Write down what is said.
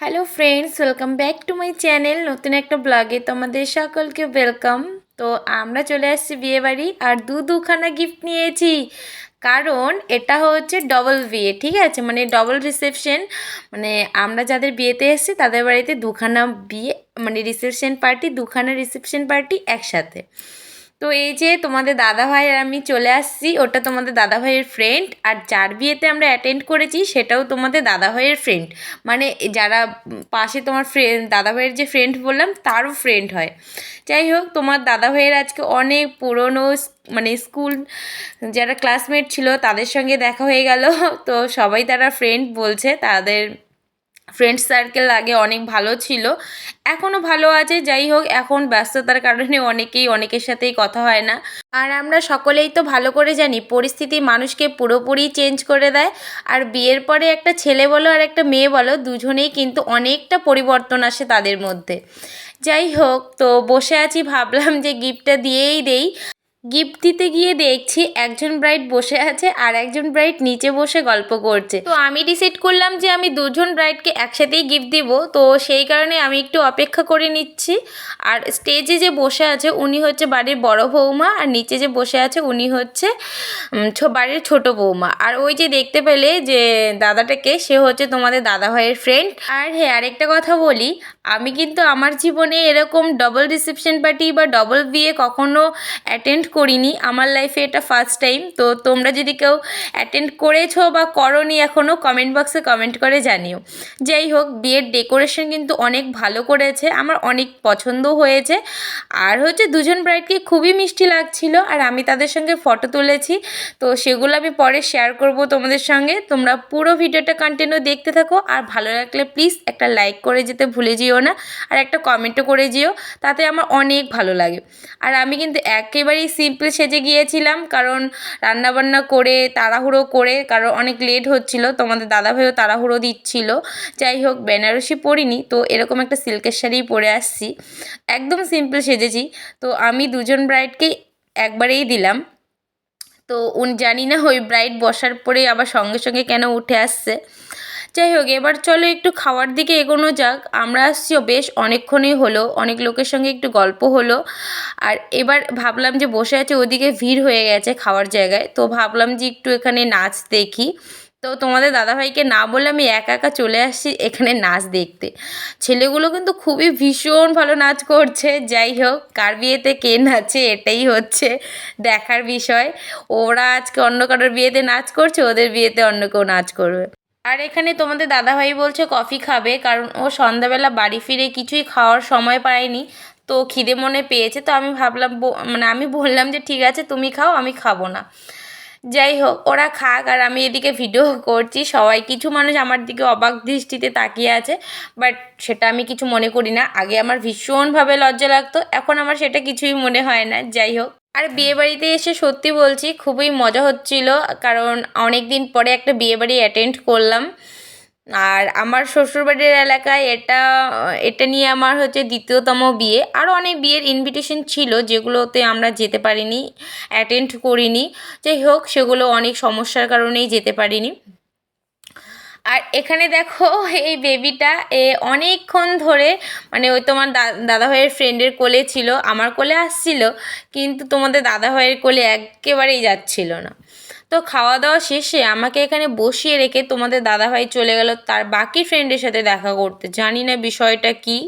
Hello friends welcome back to my channel নতুন একটা ব্লগে তোমাদের সকলকে ওয়েলকাম তো আমরা চলে আসছি বিয়েবাড়ি আর দু দুখানা গিফট নিয়েছি। কারণ এটা হচ্ছে ডবল বিয়ে, ঠিক আছে? মানে ডবল রিসেপশন মানে আমরা যাদের বিয়েতে এসেছি, তাদের বাড়িতে দুখানা বিয়ে মানে রিসেপশন পার্টি দুখানা রিসেপশন পার্টি একসাথে। তো এই যে তোমাদের দাদা ভাই আর আমি চলে আসছি, ওটা তোমাদের দাদা ভাইয়ের ফ্রেন্ড আর যার বিয়েতে আমরা অ্যাটেন্ড করেছি সেটাও তোমাদের দাদা ভাইয়ের ফ্রেন্ড মানে যারা পাশে তোমার ফ্রেন্ড দাদা ভাইয়ের যে ফ্রেন্ড বললাম, তারও ফ্রেন্ড হয়। যাই হোক, তোমার দাদা ভাইয়ের আজকে অনেক পুরনো মানে স্কুল যারা ক্লাসমেট ছিল তাদের সঙ্গে দেখা হয়ে গেল। তো সবাই তারা ফ্রেন্ড বলছে, তাদের ফ্রেন্ড সার্কেল আগে অনেক ভালো ছিল এখনও ভালো আছে, যাই হোক, এখন ব্যস্ততার কারণে অনেকেই, অনেকের সাথেই কথা হয় না। আর আমরা সকলেই তো ভালো করে জানি, পরিস্থিতি মানুষকে পুরোপুরি চেঞ্জ করে দেয়। আর বিয়ের পরে একটা ছেলে বলো আর একটা মেয়ে বলো, দুজনেই কিন্তু অনেকটা পরিবর্তন আসে তাদের মধ্যে। যাই হোক, তো বসে আছি, ভাবলাম যে গিফটটা দিয়েই দেই। গিফট দিতে গিয়ে দেখছি একজন ব্রাইড বসে আছে আর একজন ব্রাইড নিচে বসে গল্প করছে। তো আমি ডিসাইড করলাম যে আমি দুজন ব্রাইডকে একসাথেই গিফট দিব। তো সেই কারণে আমি একটু অপেক্ষা করে নিচ্ছি। আর স্টেজে যে বসে আছে উনি হচ্ছে বাড়ির বড় বৌমা আর নিচে যে বসে আছে উনি হচ্ছে বাড়ির ছোট বৌমা। আর ওই যে দেখতে পেলে যে দাদাটাকে সে হচ্ছে তোমাদের দাদা ভাইয়ের ফ্রেন্ড আর হ্যাঁ আরেকটা কথা বলি, আমি কিন্তু আমার জীবনে এরকম ডবল রিসেপশন পার্টি বা ডবল বিয়ে কখনো অ্যাটেন্ড করিনি, আমার লাইফে এটা ফার্স্ট টাইম তো তোমরা যদি কেউ অ্যাটেন্ড করেছ বা করনি এখনও কমেন্ট বক্সে কমেন্ট করে জানিও। যাই হোক, বিয়ের ডেকোরেশন কিন্তু অনেক ভালো করেছে, আমার অনেক পছন্দ হয়েছে। আর হচ্ছে দুজন ব্রাইডকে খুবই মিষ্টি লাগছিল, আর আমি তাদের সঙ্গে ফটো তুলেছি। তো সেগুলো আমি পরে শেয়ার করব তোমাদের সঙ্গে। তোমরা পুরো ভিডিওটা কন্টিনিউ দেখতে থাকো, আর ভালো লাগলে প্লিজ একটা লাইক করে যেতে ভুলে যেও না, আর একটা কমেন্টও করে যেও, তাতে আমার অনেক ভালো লাগে। আর আমি কিন্তু একেবারেই সিম্পল সেজে গিয়েছিলাম, কারণ রান্নাবান্না করে, তাড়াহুড়ো করে, কারণ অনেক লেট হচ্ছিল তোমাদের দাদাভাইও তাড়াহুড়ো দিচ্ছিল। যাই হোক, বেনারসি পরিনি, তো এরকম একটা সিল্কের শাড়ি পরে আসছি। একদম সিম্পল সেজেছি, তো আমি দুজন ব্রাইডকে একবারেই দিলাম। তো উনি জানি না ওই ব্রাইড বসার পরে আবার সঙ্গে সঙ্গে কেন উঠে আসছে। যাই হোক, এবার চলো একটু খাওয়ার দিকে এগোনো যাক। আমরা আসছি বেশ অনেকক্ষণই হলো, অনেক লোকের সঙ্গে একটু গল্প হলো। আর এবার ভাবলাম যে বসে আছে, ওদিকে ভিড় হয়ে গেছে খাওয়ার জায়গায়। তো ভাবলাম যে একটু এখানে নাচ দেখি। তো তোমাদের দাদাভাইকে না বলে আমি একা একা চলে আসছি এখানে নাচ দেখতে। ছেলেগুলো কিন্তু খুবই ভীষণ ভালো নাচ করছে। যাই হোক, কার বিয়েতে কে নাচে এটাই হচ্ছে দেখার বিষয়। ওরা আজকে অন্য কারোর বিয়েতে নাচ করছে, ওদের বিয়েতে অন্য কেউ নাচ করবে। আর এখানে তোমাদের দাদাভাই বলছে কফি খাবে, কারণ ও সন্ধ্যাবেলা বাড়ি ফিরে কিছুই খাওয়ার সময় পায়নি। তো খিদে মনে পেয়েছে, তো আমি ভাবলাম মানে আমি বললাম যে, ঠিক আছে, তুমি খাও, আমি খাব না। যাই হোক, ওরা খাক, আর আমি এদিকে ভিডিও করছি। সবাই, কিছু মানুষ আমার দিকে অবাক দৃষ্টিতে তাকিয়ে আছে, বাট সেটা আমি কিছু মনে করি না। আগে আমার ভীষণভাবে লজ্জা লাগতো, এখন আমার সেটা কিছুই মনে হয় না। যাই হোক। আর বিয়েবাড়িতে এসে সত্যি বলছি খুবই মজা হচ্ছিল, কারণ অনেক দিন পরে একটা বিয়েবাড়ি অ্যাটেন্ড করলাম। আর আমার শ্বশুরবাড়ির এলাকায় এটা এটা নিয়ে আমার হচ্ছে দ্বিতীয়তম বিয়ে। আরও অনেক বিয়ের ইনভিটেশন ছিল যেগুলোতে আমরা যেতে পারিনি অ্যাটেন্ড করিনি। যাই হোক, সেগুলো অনেক সমস্যার কারণেই যেতে পারিনি। আর এখানে দেখো, এই বেবিটা এ অনেকক্ষণ ধরে মানে ওই তোমার দাদাভাইয়ের ফ্রেন্ডের কোলে ছিল, আমার কোলে আসছিল, কিন্তু তোমাদের দাদাভাইয়ের কোলে একেবারেই যাচ্ছিল না। তো খাওয়া দাওয়া শেষে আমাকে এখানে বসিয়ে রেখে তোমাদের দাদাভাই চলে গেল, তার বাকি ফ্রেন্ডের সাথে দেখা করতে। জানি না বিষয়টা কী।